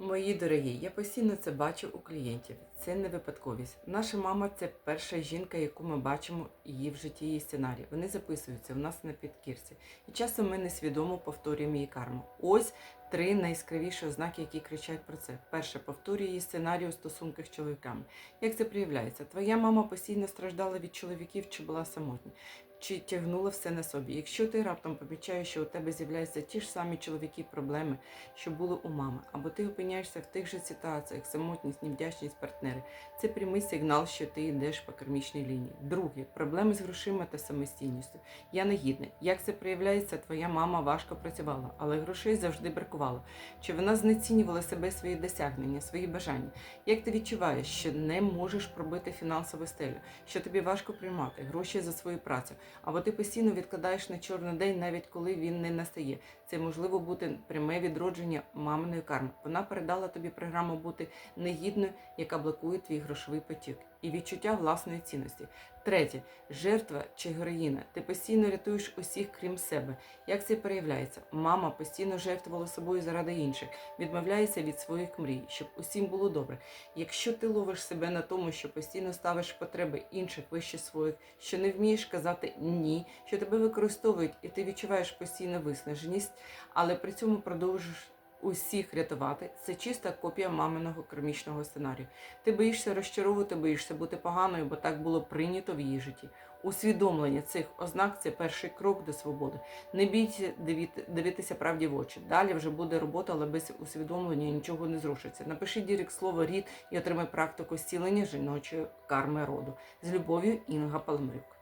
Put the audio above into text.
Мої дорогі, я постійно це бачу у клієнтів. Це не випадковість. Наша мама це перша жінка, яку ми бачимо її в житті її сценарій. Вони записуються у нас на підкірці. І часто ми несвідомо повторюємо її карму. Ось три найяскравіші ознаки, які кричать про це. Перше, повторює її сценарій у стосунках з чоловіками. Як це проявляється? Твоя мама постійно страждала від чоловіків чи була самотня. Чи тягнула все на собі? Якщо ти раптом помічаєш, що у тебе з'являються ті ж самі чоловіки проблеми, що були у мами, або ти опиняєшся в тих же ситуаціях, самотність, невдячність партнери, це прямий сигнал, що ти йдеш по кармічній лінії. Друге, проблеми з грошима та самостійністю. Я не гідна. Як це проявляється, твоя мама важко працювала, але грошей завжди бракувало. Чи вона знецінювала себе свої досягнення, свої бажання? Як ти відчуваєш, що не можеш пробити фінансову стелю, що тобі важко приймати гроші за свою працю, або ти постійно відкладаєш на чорний день, навіть коли він не настає? Це можливо бути пряме відродження маминої карми. Вона передала тобі програму бути негідною, яка блокує твій грошовий потік і відчуття власної цінності. Третє жертва чи героїна. Ти постійно рятуєш усіх, крім себе. Як це проявляється? Мама постійно жертвувала собою заради інших, відмовляється від своїх мрій, щоб усім було добре. Якщо ти ловиш себе на тому, що постійно ставиш потреби інших вище своїх, що не вмієш казати ні, що тебе використовують, і ти відчуваєш постійну виснаженість, але при цьому продовжуєш. Усіх рятувати це чиста копія маминого кармічного сценарію. Ти боїшся розчаровувати, боїшся бути поганою, бо так було прийнято в її житті. Усвідомлення цих ознак це перший крок до свободи. Не бійся дивитися правді в очі. Далі вже буде робота, але без усвідомлення нічого не зрушиться. Напиши дірек слово рід і отримай практику зцілення жіночої карми роду. З любов'ю Інга Паламрюк.